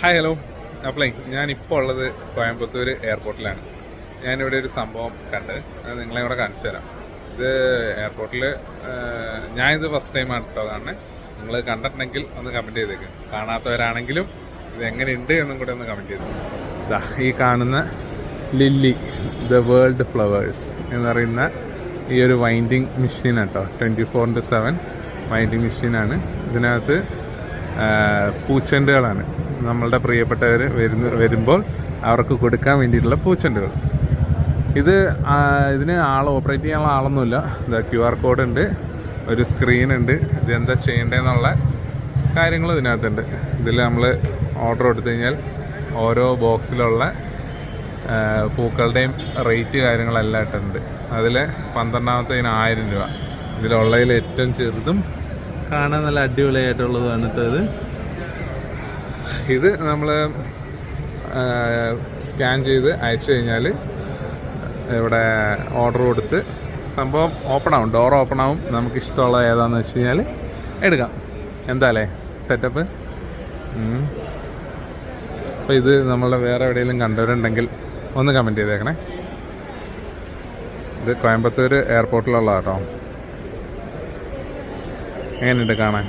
Hi hello അപ്പളേ ഞാനിപ്പോൾ ഉള്ളത് കോയമ്പത്തൂർ എയർപോർട്ടിലാണ്. ഞാനിവിടെ ഒരു സംഭവം കണ്ട് അത് നിങ്ങളെ കൂടെ കാണിച്ചു തരാം. ഇത് എയർപോർട്ടിൽ ഞാനിത് ഫസ്റ്റ് ടൈമാണ് കേട്ടോ കാണുന്നത് നിങ്ങൾ കണ്ടിട്ടുണ്ടെങ്കിൽ ഒന്ന് കമന്റ് ചെയ്തേക്ക്. കാണാത്തവരാണെങ്കിലും ഇത് എങ്ങനെയുണ്ട് എന്നും കൂടെ ഒന്ന് കമന്റ് ചെയ്തു ഇതാ ഈ കാണുന്ന ലില്ലി ദ വേൾഡ് ഫ്ലവേഴ്സ് എന്ന് പറയുന്ന ഈ ഒരു വൈൻഡിങ് മെഷീൻ കേട്ടോ. Twenty four into seven winding മെഷീനാണ് ഇതിനകത്ത് പൂച്ചെണ്ടുകളാണ്. നമ്മളുടെ പ്രിയപ്പെട്ടവർ വരുന്ന വരുമ്പോൾ അവർക്ക് കൊടുക്കാൻ വേണ്ടിയിട്ടുള്ള പൂച്ചെണ്ടുകൾ. ഇത് ഇതിന് ആൾ ഓപ്പറേറ്റ് ചെയ്യാനുള്ള ആളൊന്നുമില്ല. ഇതാ ക്യു ആർ കോഡ് ഉണ്ട് ഒരു സ്ക്രീൻ ഉണ്ട് ഇതെന്താ ചെയ്യേണ്ടതെന്നുള്ള കാര്യങ്ങൾ ഇതിനകത്തുണ്ട്. ഇതിൽ നമ്മൾ ഓർഡർ കൊടുത്തു കഴിഞ്ഞാൽ ഓരോ ബോക്സിലുള്ള പൂക്കളുടെയും റേറ്റ് കാര്യങ്ങളെല്ലാം ഇട്ടുണ്ട്. അതിൽ പന്ത്രണ്ടാമത്തേന് ആയിരം രൂപ. ഇതിലുള്ളതിൽ ഏറ്റവും ചെറുതും കാണാൻ നല്ല അടിപൊളിയായിട്ടുള്ളതാണ് കേട്ടോ ഇത്. ഇത് നമ്മൾ സ്കാൻ ചെയ്ത് അയച്ചു കഴിഞ്ഞാൽ ഇവിടെ ഓർഡർ കൊടുത്ത് സംഭവം ഓപ്പൺ ആവും ഡോർ ഓപ്പൺ ആവും. നമുക്ക് ഇഷ്ടമുള്ള ഏതാണെന്ന് വെച്ച് കഴിഞ്ഞാൽ എടുക്കാം. എന്താല്ലേ സെറ്റപ്പ് അപ്പോൾ ഇത് നമ്മളുടെ വേറെ എവിടെയെങ്കിലും കണ്ടവരുണ്ടെങ്കിൽ ഒന്ന് കമന്റ് ചെയ്തേക്കണേ. ഇത് കോയമ്പത്തൂർ എയർപോർട്ടിലുള്ള കേട്ടോ എങ്ങനെയുണ്ട് കാണാൻ?